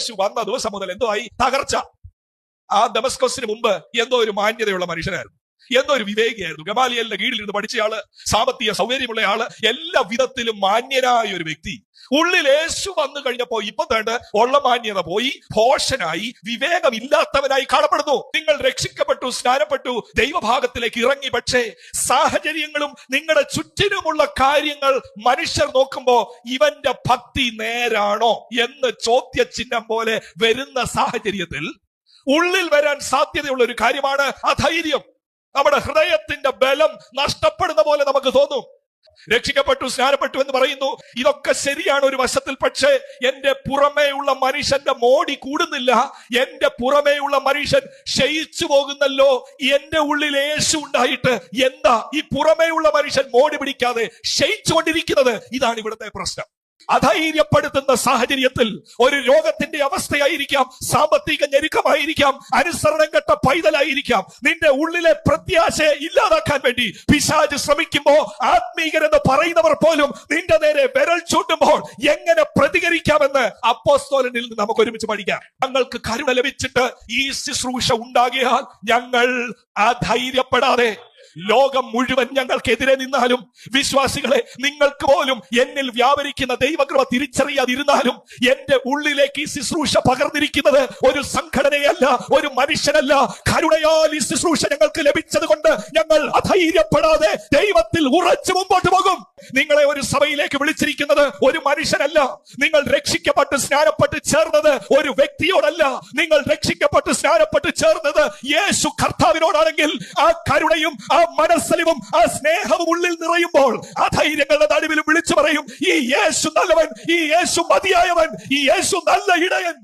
യേശു വന്ന ദിവസം മുതൽ എന്തോ ആയി? തകർച്ച. ആ ദമസ്കോസിന് മുമ്പ് എന്തോ ഒരു മാന്യതയുള്ള മനുഷ്യനായിരുന്നു. എന്തോ ഒരു വിവേകിയായിരുന്നു. ഗമാലിയലിന്റെ കീഴിലിരുന്ന് പഠിച്ചയാൾ സാമ്പത്തിക സൗകര്യമുള്ള ആൾ എല്ലാ വിധത്തിലും മാന്യനായ ഒരു വ്യക്തി. ഉള്ളിൽ യേശു വന്നു കഴിഞ്ഞപ്പോ ഇപ്പൊ തേണ്ട ഉള്ള മാന്യത പോയി ഭോഷനായി വിവേകമില്ലാത്തവനായി കാണപ്പെടുന്നു. നിങ്ങൾ രക്ഷിക്കപ്പെട്ടു സ്നാനപ്പെട്ടു ദൈവഭാഗത്തിലേക്ക് ഇറങ്ങി. പക്ഷേ സാഹചര്യങ്ങളും നിങ്ങളുടെ ചുറ്റിനുമുള്ള കാര്യങ്ങൾ മനുഷ്യർ നോക്കുമ്പോ ഇവന്റെ ഭക്തി നേരാണോ എന്ന് ചോദ്യചിഹ്നം പോലെ വരുന്ന സാഹചര്യത്തിൽ ഉള്ളിൽ വരാൻ സാധ്യതയുള്ള ഒരു കാര്യമാണ് അധൈര്യം. നമ്മുടെ ഹൃദയത്തിന്റെ ബലം നഷ്ടപ്പെടുന്ന പോലെ നമുക്ക് തോന്നും. രക്ഷിക്കപ്പെട്ടു സ്നാനപ്പെട്ടു എന്ന് പറയുന്നു. ഇതൊക്കെ ശരിയാണ് ഒരു വശത്തിൽ. പക്ഷേ എന്റെ പുറമേയുള്ള മനുഷ്യന്റെ മോടി കൂടുന്നില്ല. എന്റെ പുറമേയുള്ള മനുഷ്യൻ ക്ഷയിച്ചു പോകുന്നല്ലോ. എന്റെ ഉള്ളിൽ യേശു ഉണ്ടായിട്ട് എന്താ ഈ പുറമേയുള്ള മനുഷ്യൻ മോടി പിടിക്കാതെ ക്ഷയിച്ചുകൊണ്ടിരിക്കുന്നത് ഇതാണ് ഇവിടുത്തെ പ്രശ്നം. അധൈര്യപ്പെടുത്തുന്ന സാഹചര്യത്തിൽ ഒരു രോഗത്തിന്റെ അവസ്ഥയായിരിക്കാം സാമ്പത്തിക ഞെരുക്കമായിരിക്കാം അനുസരണം കെട്ട പൈതലായിരിക്കാം. നിന്റെ ഉള്ളിലെ പ്രത്യാശയെ ഇല്ലാതാക്കാൻ വേണ്ടി പിശാജ് ശ്രമിക്കുമ്പോ ആത്മീകരെന്ന് പറയുന്നവർ പോലും നിന്റെ നേരെ വിരൽ ചൂണ്ടുമ്പോൾ എങ്ങനെ പ്രതികരിക്കാമെന്ന് അപ്പോസ്തോലനിൽ നിന്ന് നമുക്ക് ഒരുമിച്ച് പഠിക്കാം. ഞങ്ങൾക്ക് കരുണ ലഭിച്ചിട്ട് ഈ ശുശ്രൂഷ ഉണ്ടാകിയാൽ ഞങ്ങൾ അധൈര്യപ്പെടാതെ ലോകം മുഴുവൻ ഞങ്ങൾക്കെതിരെ നിന്നാലും വിശ്വാസികളെ നിങ്ങൾക്ക് പോലും എന്നിൽ വ്യാപരിക്കുന്ന ദൈവകൃപ തിരിച്ചറിയാതിരുന്നാലും എന്റെ ഉള്ളിലേക്ക് ഈ ശുശ്രൂഷ പകർന്നിരിക്കുന്നത് ഒരു സംഘടനയല്ല ഒരു മനുഷ്യനല്ല. കരുണയാൽ ഈ ശുശ്രൂഷ ഞങ്ങൾക്ക് ലഭിച്ചത് കൊണ്ട് ഞങ്ങൾ അധൈര്യപ്പെടാതെ ദൈവത്തിൽ ഉറച്ചു മുമ്പോട്ട് പോകും. നിങ്ങളെ ഒരു സഭയിലേക്ക് വിളിച്ചിരിക്കുന്നത് ഒരു മനുഷ്യനല്ല. നിങ്ങൾ രക്ഷിക്കപ്പെട്ട് സ്നാനപ്പെട്ട് ചേർന്നത് ഒരു വ്യക്തിയോടല്ല. നിങ്ങൾ രക്ഷിക്കപ്പെട്ട് സ്നാനപ്പെട്ട് ചേർന്നത് യേശു കർത്താവിനോടാണെങ്കിൽ ആ കരുണയും ആ മനസ്സലിവും ആ സ്നേഹവും ഉള്ളിൽ നിറയുമ്പോൾ ആ ധൈര്യങ്ങളുടെ നടുവിലും വിളിച്ചു പറയും ഈ യേശു നല്ലവൻ ഈ യേശു മതിയായവൻ ഈ യേശു നല്ല ഇടയൻ.